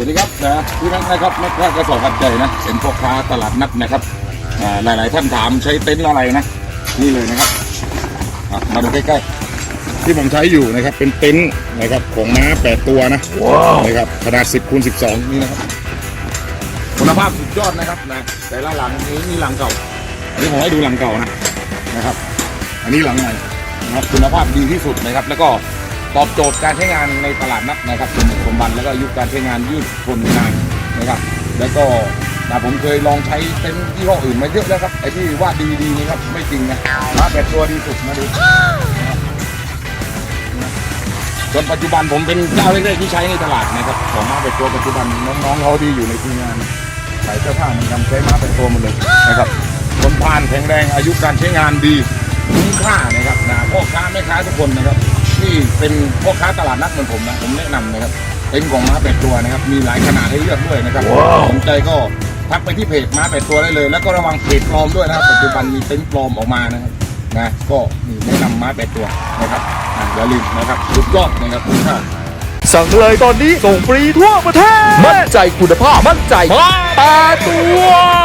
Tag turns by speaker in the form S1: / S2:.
S1: วัสดีครับนะพี่นัทนะครับนักค้ากระสอบกันใจนะเป็นพ่อค้าตลาดนัดนะครับอ่าหลายๆท่านถามใช้เต็นท์อะไรนะ นี่เลยนะครับอะมาดูใกล้ๆ ที่ผมใช้อยู่นะครับเป็นเต็นท์นะครับของม้าแปดตัวนะนะครับขนาด 10คูณ12 นี่นะครับคุณภาพสุดยอดนะครับนะแต่ละหลังนี้มีหลังเก่า อันนี้ผมให้ดูหลังเก่านะนะครับ อันนี้หลังใหม่นะครับคุณภาพดีที่สุดนะครับแล้วก็ ตอบโจทย์การใช้งานในตลาดนัดนะครับสมบุกสมบันแล้วก็อายุการใช้งานยืดทนนานนะครับ แล้วก็แต่ผมเคยลองใช้เต็นท์ยี่ห้ออื่นมาเยอะแล้วครับไอ้ที่ว่าดีดีๆนี่ครับไม่จริงนะมาแปดตัวดีสุดมาดูจนปัจจุบันผมเป็นเจ้าแรกๆที่ใช้ในตลาดนะครับของมาแปดตัวปัจจุบันน้องๆเขาดีอยู่ในทีมงานขายเสื้อผ้าเหมือนกันใช้มาแปดตัวหมดเลยนะครับทนทานแข็งแรงอายุการใช้งานดีคุ้มค่านะครับนะพ่อค้าแม่ค้าทุกคนนะครับ ที่เป็นพ่อค้าตลาดนัดเหมือนผมนะผมแนะนำนะครับเป็นของม้าแปดตัวนะครับมีหลายขนาดให้เลือกด้วยนะครับสนใจก็ทักไปที่เพจม้าแปดตัวได้เลย แล้วก็ระวังเพจปลอมด้วยนะครับปัจจุบันมีเต็นท์ปลอมออกมานะครับนะก็นี่แนะนำม้าแปดตัวนะครับอะอย่าลืมนะครับสุดยอดนะครับทุกท่าน
S2: สั่งเลยตอนนี้ส่งฟรีทั่วประเทศ มั่นใจคุณภาพ มั่นใจมาแปดตัว